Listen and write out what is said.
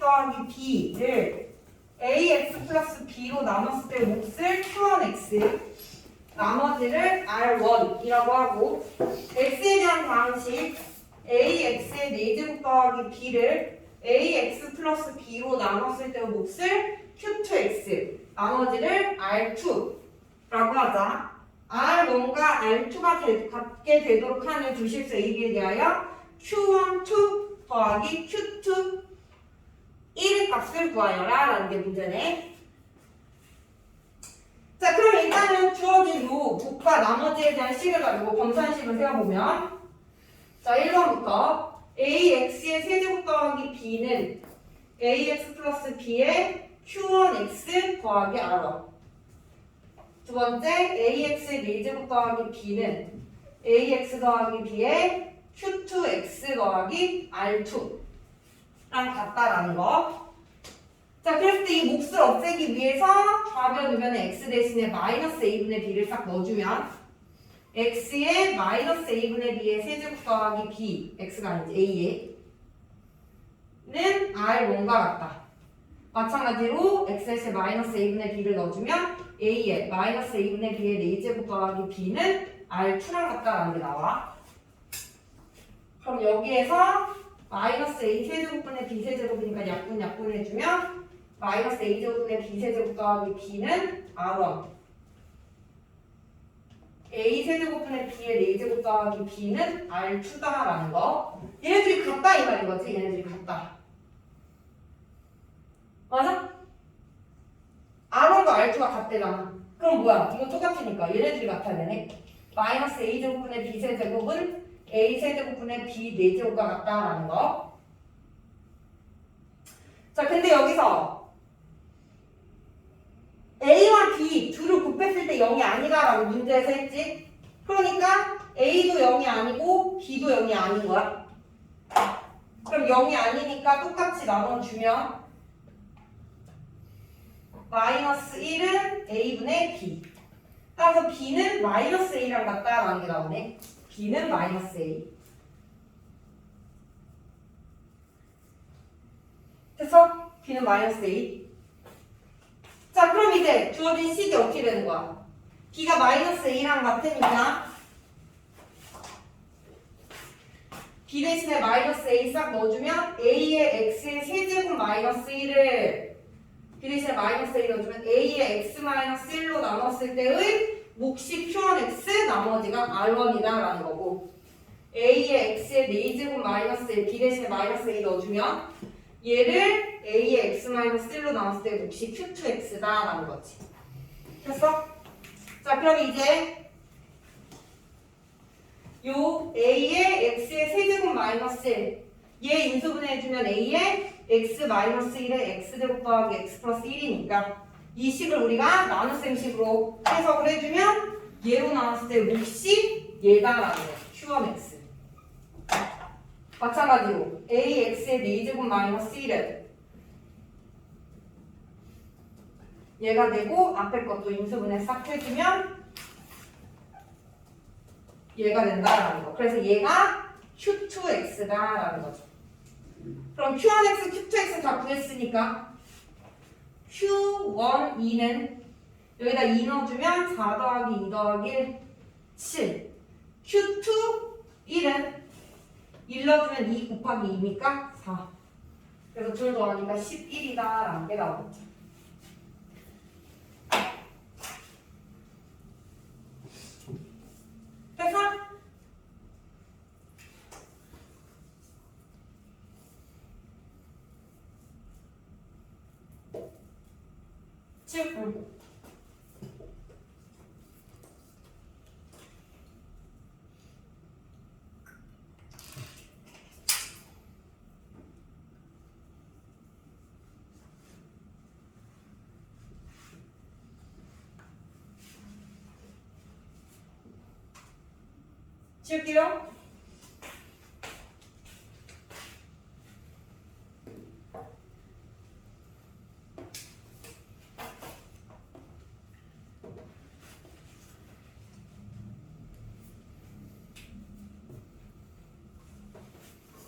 더하기 b를 ax 플러스 b로 나눴을 때 몫을 q1x 나머지를 r1이라고 하고 x에 대한 방식 ax의 4제곱 더하기 b를 ax 플러스 b로 나눴을 때 몫을 q2x 나머지를 r2라고 하자. R1과 r2가 되, 같게 되도록 하는 주실수 ab에 대하여 q1, 2 더하기 q2 1의 값을 구하여라 라는 게 문제네. 자 그럼 일단은 주어진 요 곱과 나머지에 대한 식을 가지고 검산식을 세워보면. 자 1번부터 ax의 세제곱 더하기 b는 ax 플러스 b의 q1x 더하기 r1 두 번째 ax의 4제곱 더하기 b는 ax 더하기 b의 q2x 더하기 r2랑 같다라는 거. 자, 그랬을 때 이 몫을 없애기 위해서 좌변 우변에 x 대신에 마이너스 a분의 b를 싹 넣어주면 x의 마이너스 a분의 b의 세제곱 더하기 b, x가 아니지 a의 는 r1과 같다. 마찬가지로 x 대신에 마이너스 a분의 b를 넣어주면 a의 마이너스 a분의 b의 4제곱 더하기 b는 r2랑 같다라는 게 나와. 그럼 여기에서 마이너스 a 세제곱분의 b 세제곱이니까 약분 약분 해주면 마이너스 a 제곱분의 b 세제곱 더하기 b는 r1 a 세제곱분의 b의 4제곱 더하기 b는 r2다라는 거. 얘네들이 같다 이 말인 거지? 얘네들이 같다. 맞아? r1과 r2가 같대잖아 그럼 뭐야? 이거 똑같으니까. 얘네들이 같아야 되네. 마이너스 a 제곱분의 b 세제곱은 a 세제곱분의 b 4제곱과 같다라는 거. 자, 근데 여기서 a와 b 둘을 곱했을 때 0이 아니다라고 문제에서 했지. 그러니까 a도 0이 아니고 b도 0이 아닌 거야. 그럼 0이 아니니까 똑같이 나눠주면 마이너스 1은 a분의 b. 따라서 b는 마이너스 a랑 같다라는 게 나오네. b는 마이너스 a. 됐어? b는 마이너스 a. 자, 그럼 이제 주어진 식이 어떻게 되는 거야? b가 마이너스 a랑 같으니까 b 대신에 마이너스 a 싹 넣어주면 a의 x의 세제곱 마이너스 1을 b 대신에 마이너스 a 넣어주면 a의 x 마이너스 1로 나눴을 때의 몫이 q1x 나머지가 r1이다라는 거고 a의 x의 4제곱 마이너스 1 b 대신에 마이너스 a 넣어주면 얘를 a의 x 마이너스 1로 나눴을 때 몫이 q2x다 라는 거지 됐어? 자 그럼 이제 요 a의 x의 세제곱 마이너스 1, 얘 인수분해해주면 a의 x 마이너스 1의 x제곱 더하기 x 플러스 1이니까 이 식을 우리가 나눗셈식으로 해석을 해주면 얘로 나눴을 때 몫이 얘다라는 거야. q1x. 마찬가지로 ax의 4제곱 마이너스 1은 얘가 되고 앞에 것도 인수분해 싹 해주면 얘가 된다라는 거. 그래서 얘가 q2x다라는 거죠. 그럼 q1x, q2x 다 구했으니까 q1, 2는 여기다 2 넣어주면 4 더하기 2 더하기 1, 7. q2, 1은 1 넣어주면 2 곱하기 2니까 4. 그래서 둘 더하니까 11이다 라는 게 나오겠죠. 됐어? 지금 지울게요.